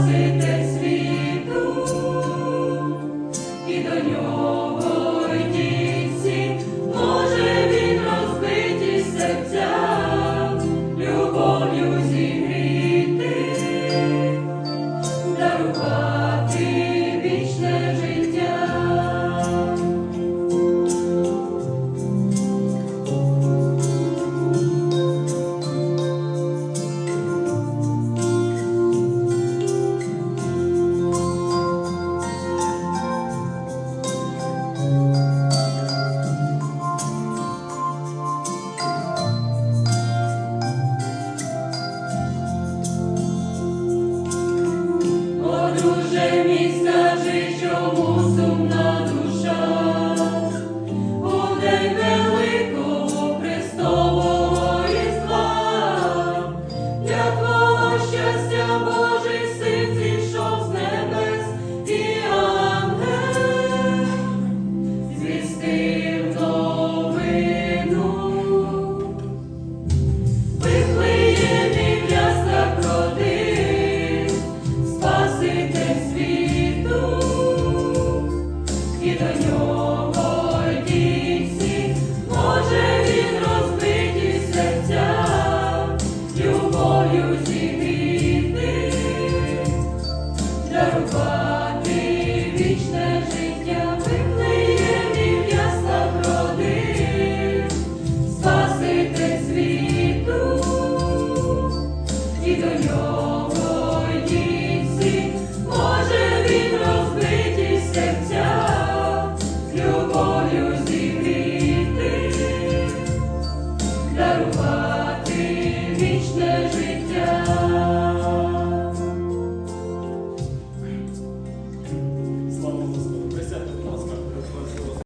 você. no. Може він розбиті серця, любов'ю